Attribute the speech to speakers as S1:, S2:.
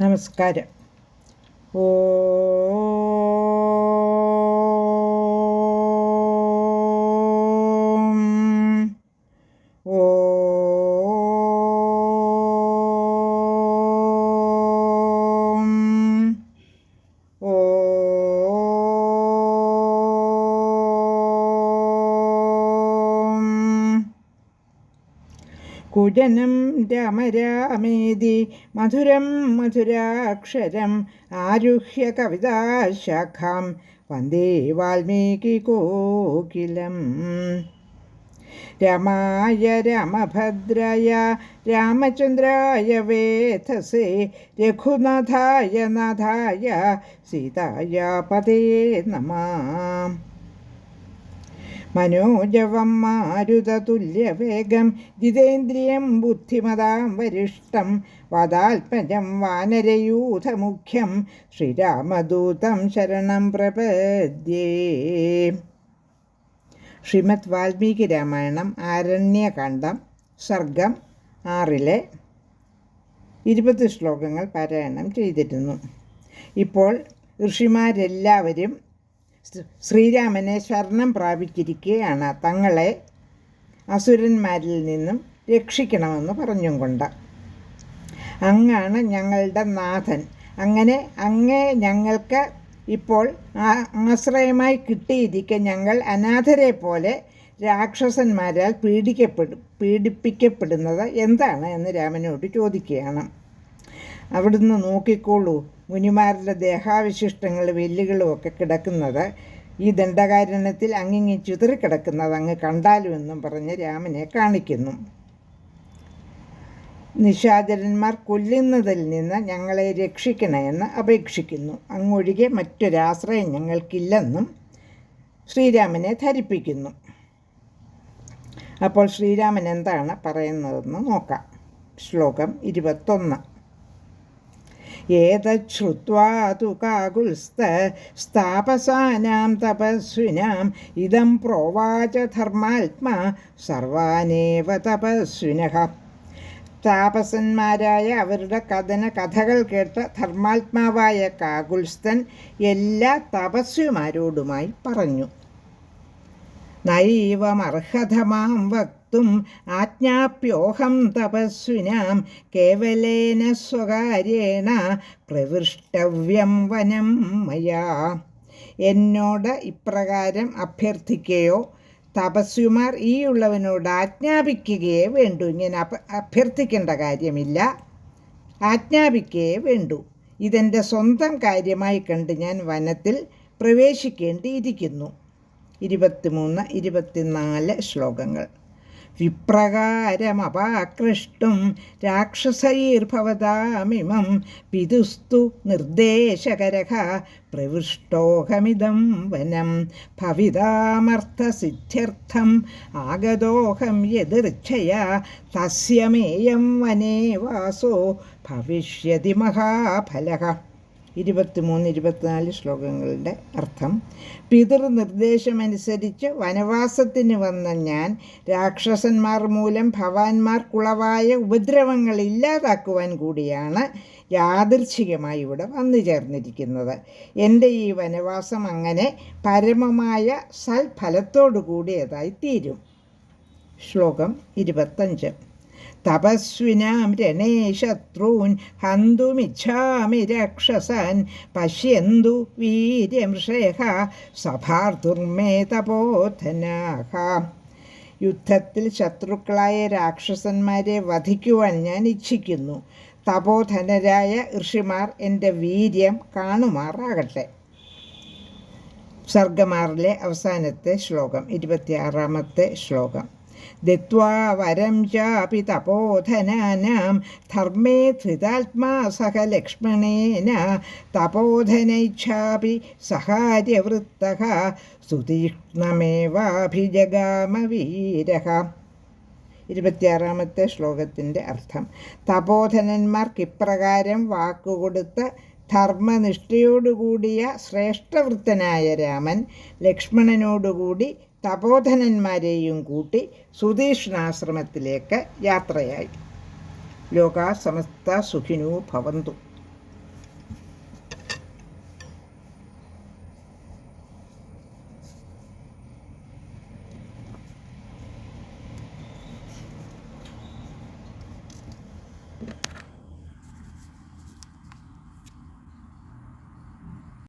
S1: നമസ്കാരം. ഓ कुजनं रमरामेदि मधुरं मधुराक्षरम् आरुह्य कविताशाखां वंदे वाल्मीकिकोकिलम् रमाय रमभद्राय, रामचन्द्राय वेधसे, रघुनाथाय नाथाय सीताया पते नमः। മനോജവം മാരുതതുല്യവേഗം ജിതേന്ദ്രിയം ബുദ്ധിമതാം വരിഷ്ടം വദാത്മജം വാനരയൂഥമുഖ്യം ശ്രീരാമദൂതം ശരണം പ്രപദ്യേ. ശ്രീമദ് വാൽമീകി രാമായണം ആരണ്യകാന്ഡം സർഗം ആറിലെ ഇരുപത് ശ്ലോകങ്ങൾ പാരായണം ചെയ്തിരുന്നു. ഇപ്പോൾ ഋഷിമാരെല്ലാവരും ശ്രീരാമനെ ശരണം പ്രാപിച്ചിരിക്കുകയാണ്. തങ്ങളെ അസുരന്മാരിൽ നിന്നും രക്ഷിക്കണമെന്ന് പറഞ്ഞും കൊണ്ട്. അങ്ങാണ് ഞങ്ങളുടെ നാഥൻ. അങ്ങനെ അങ്ങേ ഞങ്ങൾക്ക് ഇപ്പോൾ ആശ്രയമായി കിട്ടിയിരിക്കെ ഞങ്ങൾ അനാഥരെ പോലെ രാക്ഷസന്മാരാൽ പീഡിക്കപ്പെടും പീഡിപ്പിക്കപ്പെടുന്നത് എന്താണ് എന്ന് രാമനോട് ചോദിക്കുകയാണ്. അവിടുന്ന് നോക്കിക്കോളൂ. മുനിമാരുടെ ദേഹാവശിഷ്ടങ്ങൾ വെല്ലുകളും ഒക്കെ കിടക്കുന്നത് ഈ ദണ്ഡകാരണത്തിൽ അങ്ങിങ്ങി ചുതറിക്കിടക്കുന്നത് അങ്ങ് കണ്ടാലുമെന്നും പറഞ്ഞ് രാമനെ കാണിക്കുന്നു. നിശാചരന്മാർ കൊല്ലുന്നതിൽ നിന്ന് ഞങ്ങളെ രക്ഷിക്കണമെന്ന് അപേക്ഷിക്കുന്നു. അങ്ങൊഴികെ മറ്റൊരാശ്രയം ഞങ്ങൾക്കില്ലെന്നും ശ്രീരാമനെ ധരിപ്പിക്കുന്നു. അപ്പോൾ ശ്രീരാമൻ എന്താണ് പറയുന്നതെന്ന് നോക്കാം. ശ്ലോകം ഇരുപത്തൊന്ന്. ഏതശ്രുത്വാ തു കാകുൽസ്ഥാപസാനാം തപസ്വിനാം ഇതം പ്രോവാച ധർമാത്മാ സർവാനേവ തപസ്വിന താപസന്മാരായ അവരുടെ കഥന കഥകൾ കേട്ട ധർമാത്മാവായ കാകുൽസ്ഥൻ എല്ലാ തപസ്വിമാരോടുമായി പറഞ്ഞു. നൈവമർഹതമാം വക്തും ആജ്ഞാപ്യോഹം തപസ്വിനാം കേവലേന സ്വകാര്യേണ പ്രവിഷ്ടവ്യം വനം മയാ. എന്നോട് ഇപ്രകാരം അഭ്യർത്ഥിക്കുകയോ തപസ്വിമാർ ഈ ഉള്ളവനോട് ആജ്ഞാപിക്കുകയേ വേണ്ടു. ഇങ്ങനെ അഭ്യർത്ഥിക്കേണ്ട കാര്യമില്ല. ആജ്ഞാപിക്കുകയേ വേണ്ടു. ഇതെന്റെ സ്വന്തം കാര്യമായി കണ്ട് ഞാൻ വനത്തിൽ പ്രവേശിക്കേണ്ടിയിരിക്കുന്നു. ഇരുപത്തിമൂന്ന് ഇരുപത്തിനാല് ശ്ലോകങ്ങൾ. വിപ്രകാരമപാകൃഷ്ടും രാക്ഷസൈർഭവതാമിമം പിതുസ്തു നിർദ്ദേശകരഹ പ്രവിഷ്ടോഹമിതം വനം ഭവിതാമർത്ഥസിദ്ധ്യർത്ഥം ആഗതോഹം യദൃച്ഛയാ തസ്യമേയം വനേ വാസോ ഭവിഷ്യതി മഹാഫലഃ ഇരുപത്തിമൂന്ന് ഇരുപത്തിനാല് ശ്ലോകങ്ങളുടെ അർത്ഥം. പിതൃനിർദ്ദേശമനുസരിച്ച് വനവാസത്തിന് വന്ന ഞാൻ രാക്ഷസന്മാർ മൂലം ഭവാന്മാർക്കുളവായ ഉപദ്രവങ്ങൾ ഇല്ലാതാക്കുവാൻ കൂടിയാണ് യാദൃച്ഛികമായി ഇവിടെ വന്നു ചേർന്നിരിക്കുന്നത്. എന്റെ ഈ വനവാസം അങ്ങനെ പരമമായ സൽഫലത്തോടു കൂടിയതായി തീരും. ശ്ലോകം ഇരുപത്തഞ്ച്. തപസ്വിനാം രണേ ശത്രൂൻ ഹന്തുമിച്ഛാമി രക്ഷസൻ പശ്യന്തു വീര്യമൃഷേഹ സഭാർത്തുർമേ തപോധനാഹ. യുദ്ധത്തിൽ ശത്രുക്കളായ രാക്ഷസന്മാരെ വധിക്കുവാൻ ഞാൻ ഇച്ഛിക്കുന്നു. തപോധനരായ ഋഷിമാർ എന്റെ വീര്യം കാണുമാറാകട്ടെ. സർഗമാറിലെ അവസാനത്തെ ശ്ലോകം ഇരുപത്തിയാറാമത്തെ ശ്ലോകം. ദത്വാ വരം ചാപി തപോധനാനാം ധർമ്മേ ധൃതാത്മാ സഹ ലക്ഷ്മണേന തപോധനൈച്ഛാപി सहार्यवृत्तः സുതീക്ഷ്ണമേവാഭിജഗാമവീര ഇരുപത്തിയാറാമത്തെ ശ്ലോകത്തിന്റെ അർത്ഥം. തപോധനന്മാർക്ക് ഇപ്രകാരം വാക്കുകൊടുത്ത് ധർമ്മനിഷ്ഠയോടുകൂടിയ ശ്രേഷ്ഠവൃത്തനായ രാമൻ ലക്ഷ്മണനോടുകൂടി തപോധനന്മാരെയും കൂട്ടി സുധീഷ്ണാശ്രമത്തിലേക്ക് യാത്രയായി. ലോകാ സമസ്ത സുഖിനോ ഭവന്തു.